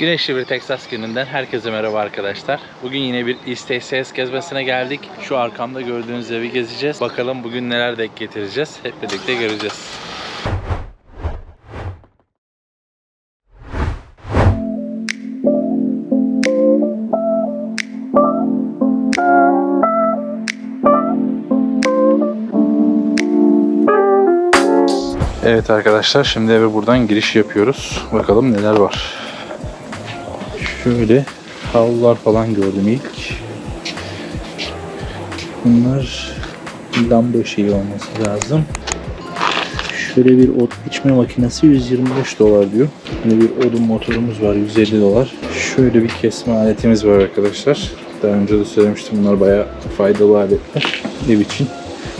Güneşli bir Texas gününden herkese merhaba arkadaşlar. Bugün yine bir TCS gezmesine geldik. Şu arkamda gördüğünüz evi gezeceğiz. Bakalım bugün neler denk getireceğiz. Hep birlikte göreceğiz. Evet arkadaşlar şimdi eve buradan giriş yapıyoruz. Bakalım neler var. Şöyle havlular falan gördüm ilk. Bunlar lamba şeyi olması lazım. Şöyle bir ot biçme makinesi 125 dolar diyor. Böyle bir odun motorumuz var 150 dolar. Şöyle bir kesme aletimiz var arkadaşlar. Daha önce de söylemiştim bunlar bayağı faydalı aletler. Ev için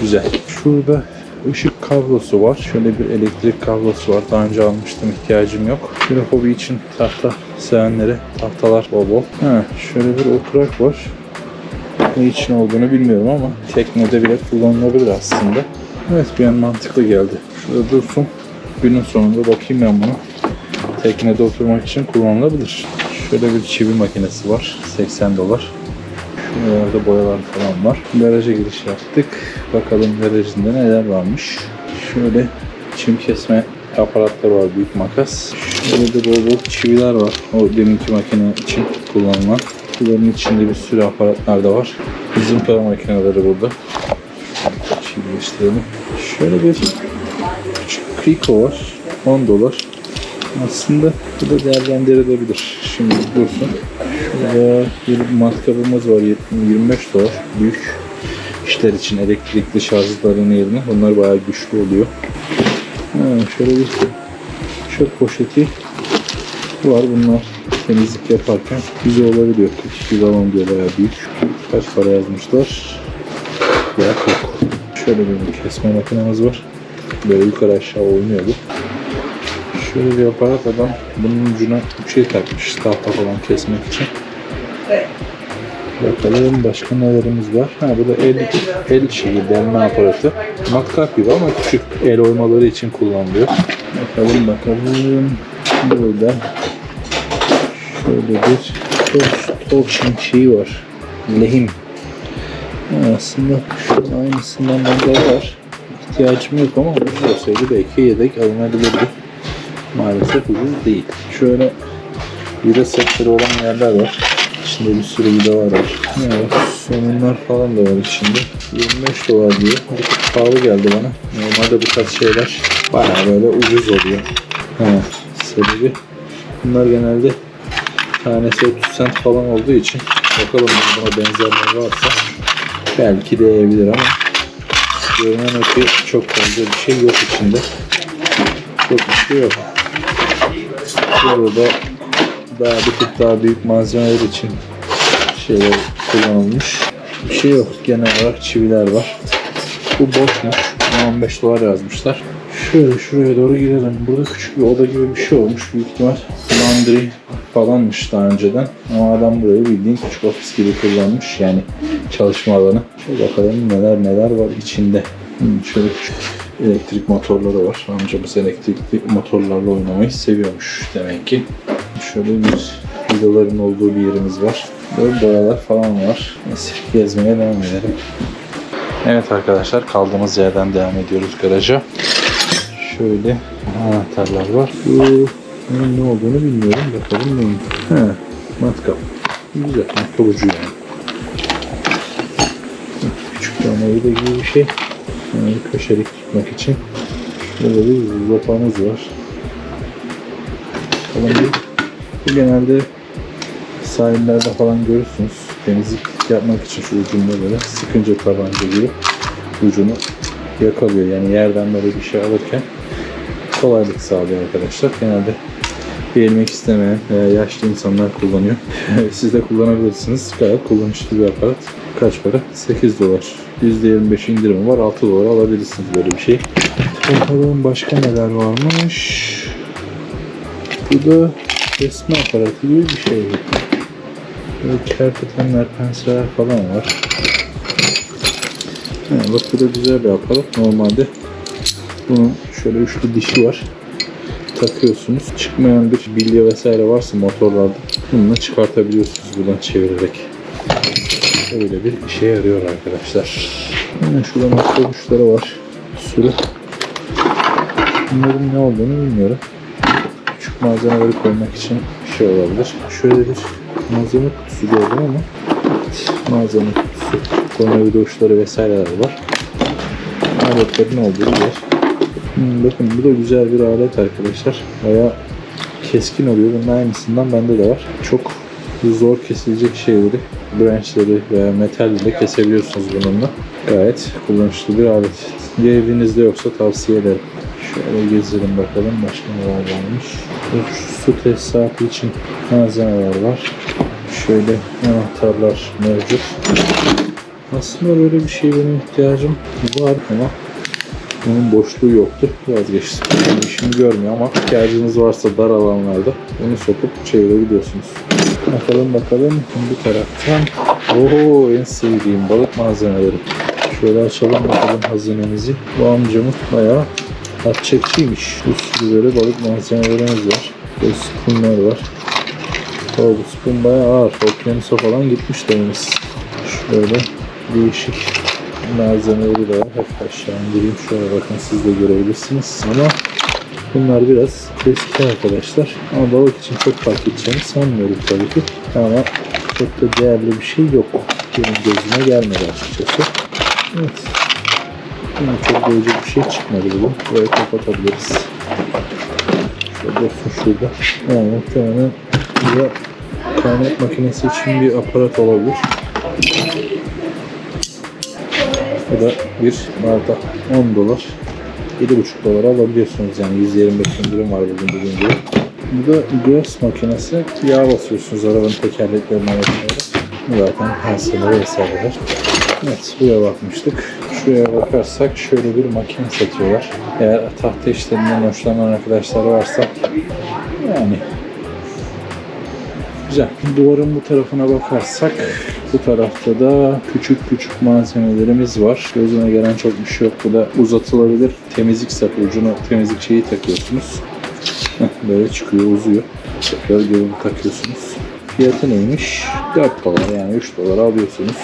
güzel. Şurada ışık kablosu var. Şöyle bir elektrik kablosu var. Daha önce almıştım. ihtiyacım yok. Şöyle hobi için tahta sevenlere tahtalar bol bol. Ha, şöyle bir oturak var. Ne için olduğunu bilmiyorum ama teknede bile kullanılabilir aslında. Evet bir an mantıklı geldi. Şurada dursun. Günün sonunda bakayım ben bunu. Teknede oturmak için kullanılabilir. Şöyle bir çivi makinesi var. 80 dolar. Şuralarda boyalar falan var. Garaja giriş yaptık. Bakalım garajında neler varmış. Şöyle çim kesme aparatları var. Büyük makas. Şöyle de bol bol çiviler var. O deminki makine için kullanılan. Bunların içinde bir sürü aparatlar da var. Bizim para makineleri burada. Çivileştirelim. Şöyle bir küçük Kriko var. 10 dolar. Aslında bu da değerlendirilebilir. Şimdi dursun. Şurada bir matkabımız var 25 dolar. Büyük işler için elektrikli şarjların yerine. Bunlar bayağı güçlü oluyor. Şöyle bir çöp poşeti var. Bunlar temizlik yaparken güzel olabiliyor. 42 galon diyor bayağı büyük. Kaç para yazmışlar? Ya yok. Şöyle bir kesme makinemiz var. Böyle yukarı aşağı oynuyor bu. Şöyle bir aparat adam bunun ucuna bir şey takmış tahta falan kesmek için. Bakalım başka nelerimiz var. Ha bu da el, el şeyi delme aparatı. Matkap gibi ama küçük el oymaları için kullanılıyor. Bakalım bakalım. Burada şöyle bir tost, toasting şeyi var. Lehim. Ha, aslında şunun aynısından bende var. İhtiyacım yok ama ucuz olsaydı belki yedek alınabilirdi. Maalesef ucuz değil. Şöyle vida setleri olan yerler var. İçinde bir sürü vida var. Evet, somunlar falan da var içinde. 25 dolar diyor. Bir pahalı geldi bana. Normalde bu tarz şeyler bayağı böyle ucuz oluyor. Ha, sebebi bunlar genelde tanesi 30 cent falan olduğu için bakalım buna benzerleri varsa belki değebilir ama görünen o ki çok fazla bir şey yok içinde. Çok bir şey yok. Burada daha bir tık daha büyük malzemeler için şeyler kullanılmış. Bir şey yok. Genel olarak çiviler var. Bu boşmuş. 15 dolar yazmışlar. Şöyle şuraya doğru girelim. Burada küçük bir oda gibi bir şey olmuş. Büyük ihtimal laundry falanmış daha önceden. Ama adam burayı bildiğin küçük ofis gibi kullanmış. Yani çalışma alanı. Şöyle bakalım neler neler var içinde. Hmm, şöyle küçük elektrik motorları var. Amcamız elektrikli motorlarla oynamayı seviyormuş demek ki. Şöyle bir vidaların olduğu bir yerimiz var. Böyle boyalar falan var. Neyse gezmeye devam edelim. Evet arkadaşlar kaldığımız yerden devam ediyoruz garaja. Şöyle anahtarlar var. Bu bunun ne olduğunu bilmiyorum. Bakalım neyim. He, matkap. Güzel. Matkap ucu yani. Küçük tane vida gibi bir şey. Yani köşelik tutmak için. Şöyle bir zopamız var. Bakalım bir. Genelde sahillerde falan görürsünüz. Temizlik yapmak için şu ucunda böyle sıkınca tabanca gibi ucunu yakalıyor. Yani yerden böyle bir şey alırken kolaylık sağlıyor arkadaşlar. Genelde eğilmek istemeyen veya yaşlı insanlar kullanıyor. Siz de kullanabilirsiniz. Gayet kullanışlı bir aparat. Kaç para? 8 dolar. %25 indirim var. 6 dolar alabilirsiniz böyle bir şey. Bakalım başka neler varmış. Bu da resmi aparatı gibi bir şey. Böyle kerpetenler, penseler falan var. Ha, bak bu da güzel bir aparat. Normalde bunun şöyle üçlü dişi var. takıyorsunuz. Çıkmayan bir bilye vesaire varsa motorlarda bununla çıkartabiliyorsunuz buradan çevirerek. Öyle bir işe yarıyor arkadaşlar. Hemen şurada nokta uçları var. Bir sürü. Bunların ne olduğunu bilmiyorum. Malzemeleri koymak için bir şey olabilir. Şöyle bir malzeme kutusu gördüm ama evet, malzeme kutusu. Tornavida uçları vesaireler var. Aletlerin olduğu yer. Hmm, bakın bu da güzel bir alet arkadaşlar. Bayağı keskin oluyor. Bunun aynısından bende de var. Çok zor kesilecek şeyleri, branchları veya metalleri kesebiliyorsunuz bununla. Gayet kullanışlı bir alet. Bir evinizde yoksa tavsiye ederim. Şöyle gezelim bakalım başka neler varmış. Şu su tesisatı için malzemeler var. Şöyle anahtarlar mevcut. Aslında böyle bir şey benim ihtiyacım var ama bunun boşluğu yoktu. Vazgeçtim. Yani işimi görmüyor ama ihtiyacınız varsa dar alanlarda bunu sokup çevirebiliyorsunuz. Bakalım bakalım bu taraftan. Oo en sevdiğim balık malzemeleri. Şöyle açalım bakalım hazinemizi. Bu amcamız bayağı hat çekiciymiş. Bir sürü böyle balık malzemelerimiz var. Böyle spoonlar var. Oo, bu spoon bayağı ağır. Okyanusa falan gitmiş dememiz. Şöyle değişik malzemeleri de var. Hafif aşağı indireyim. Şöyle bakın siz de görebilirsiniz. Ama bunlar biraz eski arkadaşlar. Ama balık için çok fark edeceğini sanmıyorum tabii ki. Ama çok da değerli bir şey yok. Benim gözüme gelmedi açıkçası. Evet. Yine çok değecek bir şey çıkmadı bugün. Böyle kapatabiliriz. Şöyle dursun şurada. Yani muhtemelen burada kaynak makinesi için bir aparat olabilir. Bu da bir bardak 10 dolar. 7,5 dolara alabiliyorsunuz yani 125 indirim var bugün dediğim gibi. Bu da göğüs makinesi. Yağ basıyorsunuz arabanın tekerleklerine. Bu zaten penseleri vesaireler. Evet buraya bakmıştık. Şuraya bakarsak şöyle bir makine satıyorlar. Eğer tahta işlerinden hoşlanan arkadaşlar varsa yani Güzel. Duvarın bu tarafına bakarsak bu tarafta da küçük küçük malzemelerimiz var. Gözüme gelen çok bir şey yok. Bu da uzatılabilir temizlik sapı. Ucuna temizlik şeyi takıyorsunuz. Böyle çıkıyor, uzuyor. Tekrar geri takıyorsunuz. Fiyatı neymiş? 4 dolar yani 3 dolar alıyorsunuz.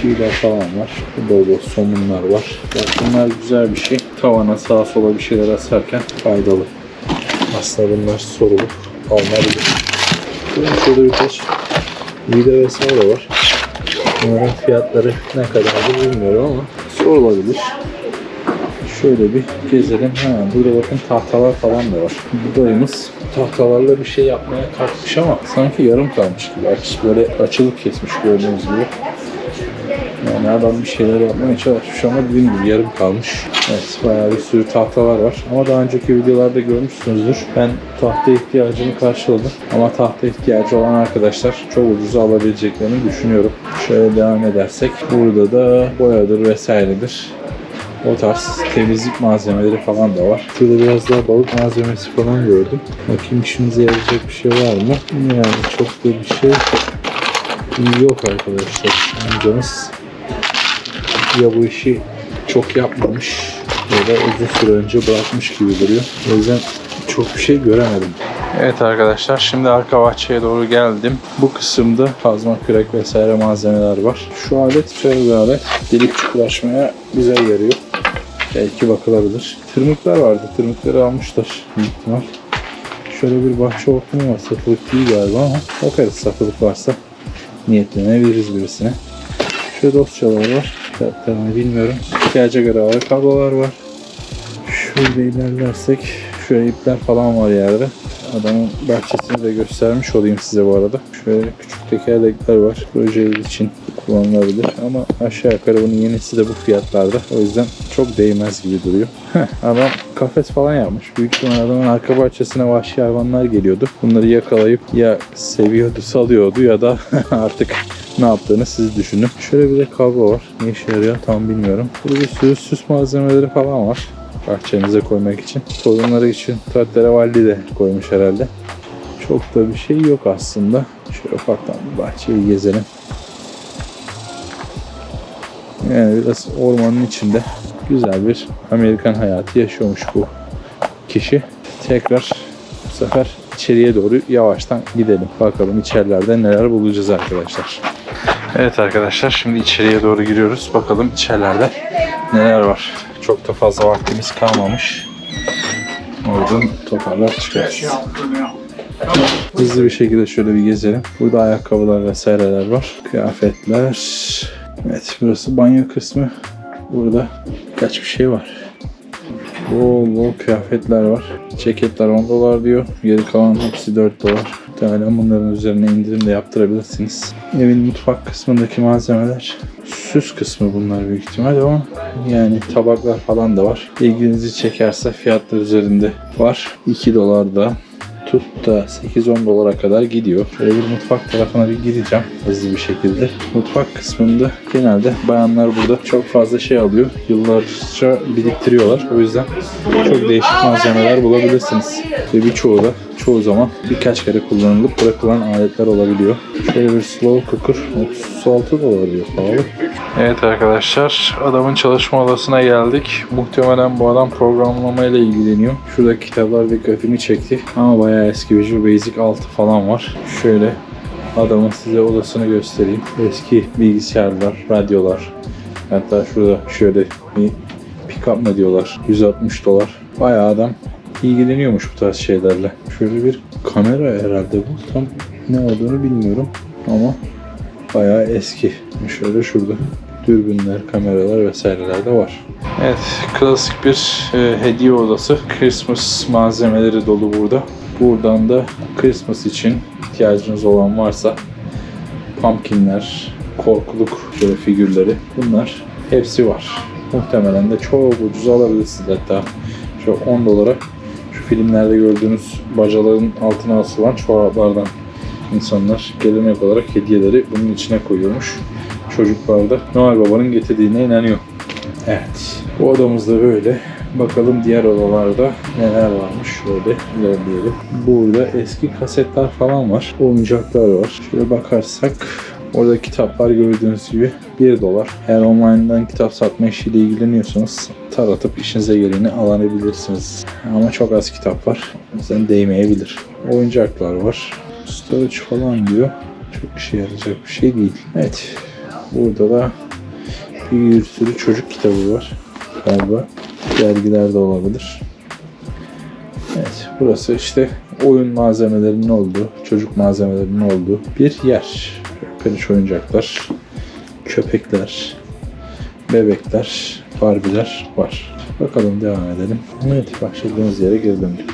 Çiviler falan var. Bol somunlar var. Bunlar güzel bir şey. Tavana sağa sola bir şeyler asarken faydalı. Aslında bunlar sorulup alınabilir. Şurada birkaç vida vesaire var. Bunların fiyatları ne kadardır bilmiyorum ama sorulabilir. Şöyle bir gezelim. Ha, burada bakın tahtalar falan da var. Bu dayımız tahtalarla bir şey yapmaya kalkmış ama sanki yarım kalmış gibi. Aç, böyle açılıp kesmiş gördüğünüz gibi. Yani adam bir şeyler yapmaya çalışmış ama dediğim gibi yarım kalmış. Evet bayağı bir sürü tahtalar var. Ama daha önceki videolarda görmüşsünüzdür. Ben tahta ihtiyacımı karşıladım. Ama tahta ihtiyacı olan arkadaşlar çok ucuza alabileceklerini düşünüyorum. Şöyle devam edersek. Burada da boyadır vesairedir. O tarz temizlik malzemeleri falan da var. Şurada biraz daha balık malzemesi falan gördüm. Bakayım işimize yarayacak bir şey var mı? Yani çok da bir şey yok arkadaşlar. Amcamız ya bu işi çok yapmamış ya da uzun süre önce bırakmış gibi duruyor. O yüzden çok bir şey göremedim. Evet arkadaşlar şimdi arka bahçeye doğru geldim. Bu kısımda kazma kürek vesaire malzemeler var. Şu alet şöyle bir alet. Delik çukur açmaya güzel yarıyor. Belki bakılabilir. Tırmıklar vardı. Tırmıkları almışlar. büyük ihtimal. Şöyle bir bahçe ortamı var. Satılık değil galiba ama bakarız satılık varsa niyetlenebiliriz birisine. Şöyle dosyalar var. Fiyatlarını bilmiyorum. İhtiyaca göre ağır kablolar var. Şöyle ilerlersek şöyle ipler falan var yerde. Adamın bahçesini de göstermiş olayım size bu arada. Şöyle küçük tekerlekler var. Proje için kullanılabilir. Ama aşağı yukarı bunun yenisi de bu fiyatlarda. O yüzden çok değmez gibi duruyor. Adam kafes falan yapmış. Büyük ihtimal adamın arka bahçesine vahşi hayvanlar geliyordu. Bunları yakalayıp ya seviyordu, salıyordu ya da artık ne yaptığını siz düşünün. Şöyle bir de kablo var. Ne işe yarıyor tam bilmiyorum. Burada bir sürü süs malzemeleri falan var. Bahçenize koymak için. Torunları için tatleravalli de koymuş herhalde. Çok da bir şey yok aslında. Şöyle ufaktan bahçeyi gezelim. Yani biraz ormanın içinde Güzel bir Amerikan hayatı yaşıyormuş bu kişi. Tekrar bu sefer içeriye doğru yavaştan gidelim. Bakalım içerilerde neler bulacağız arkadaşlar. Evet arkadaşlar şimdi içeriye doğru giriyoruz. Bakalım içerilerde neler var. Çok da fazla vaktimiz kalmamış. Oradan toparlar çıkarız. Hızlı bir şekilde şöyle bir gezelim. Burada ayakkabılar vesaireler var. Kıyafetler. Evet burası banyo kısmı. Burada birkaç bir şey var. Bol bol kıyafetler var. Ceketler 10 dolar diyor. Geri kalan hepsi 4 dolar. Muhtemelen bunların üzerine indirim de yaptırabilirsiniz. Evin mutfak kısmındaki malzemeler süs kısmı bunlar büyük ihtimal ama yani tabaklar falan da var. İlginizi çekerse fiyatlar üzerinde var. 2 dolar da tut da 8-10 dolara kadar gidiyor. Şöyle bir mutfak tarafına bir gireceğim hızlı bir şekilde. Mutfak kısmında genelde bayanlar burada çok fazla şey alıyor. Yıllarca biriktiriyorlar. O yüzden çok değişik malzemeler bulabilirsiniz. Ve birçoğu da çoğu zaman birkaç kere kullanılıp bırakılan aletler olabiliyor. Şöyle bir slow cooker 36 dolar diyor pahalı. Evet arkadaşlar adamın çalışma odasına geldik. Muhtemelen bu adam programlamayla ilgileniyor. Şurada kitaplar dikkatimi çekti. Ama bayağı eski Visual Basic 6 falan var. Şöyle adamın size odasını göstereyim. Eski bilgisayarlar, radyolar. Hatta şurada şöyle bir pick-up mı diyorlar. 160 dolar. Bayağı adam ilgileniyormuş bu tarz şeylerle. Şöyle bir kamera herhalde bu. Tam ne olduğunu bilmiyorum ama bayağı eski. Şöyle şurada dürbünler, kameralar vesaireler de var. Evet, klasik bir e, hediye odası. Christmas malzemeleri dolu burada. Buradan da Christmas için ihtiyacınız olan varsa pumpkinler, korkuluk şöyle figürleri bunlar hepsi var. Muhtemelen de çok ucuz alabilirsiniz hatta şu 10 dolara filmlerde gördüğünüz bacaların altına asılan çoraplardan insanlar gelenek olarak hediyeleri bunun içine koyuyormuş. Çocuklar da Noel Baba'nın getirdiğine inanıyor. Evet. Bu odamız da böyle. Bakalım diğer odalarda neler varmış. Şöyle ilerleyelim. Burada eski kasetler falan var. Oyuncaklar var. Şöyle bakarsak Orada kitaplar gördüğünüz gibi 1 dolar. Eğer online'dan kitap satma işiyle ilgileniyorsanız taratıp işinize geleni alabilirsiniz. Ama çok az kitap var. O yüzden değmeyebilir. Oyuncaklar var. Storage falan diyor. Çok işe yarayacak bir şey değil. Evet. Burada da bir sürü çocuk kitabı var. Galiba. Dergiler de olabilir. Evet. Burası işte oyun malzemelerinin olduğu, çocuk malzemelerinin olduğu bir yer. Peluş oyuncaklar, köpekler, bebekler, barbiler var. Bakalım devam edelim. Evet başladığımız yere geri döndük.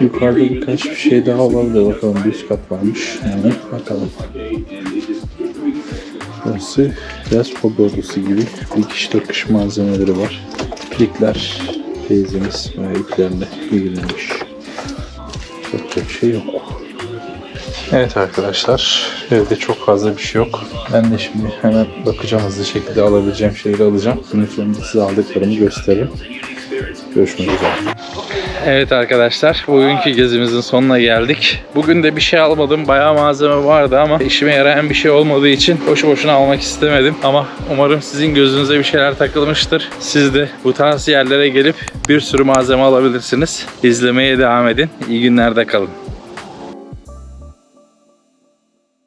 Yukarıda birkaç bir şey daha olabilir. Bakalım bir üst kat varmış. Yani bakalım. Burası biraz hobi odası gibi. Dikiş takış malzemeleri var. İplikler. Teyzemiz bayağı iplerle ilgilenmiş. Çok bir şey yok. Evet arkadaşlar, evde çok fazla bir şey yok. Ben de şimdi hemen bakacağım hızlı şekilde alabileceğim şeyleri alacağım. Sonunda size aldıklarımı gösteririm. Görüşmek üzere. Evet arkadaşlar, bugünkü gezimizin sonuna geldik. Bugün de bir şey almadım. Bayağı malzeme vardı ama işime yarayan bir şey olmadığı için boşu boşuna almak istemedim. Ama umarım sizin gözünüze bir şeyler takılmıştır. Siz de bu tarz yerlere gelip bir sürü malzeme alabilirsiniz. İzlemeye devam edin. İyi günlerde kalın.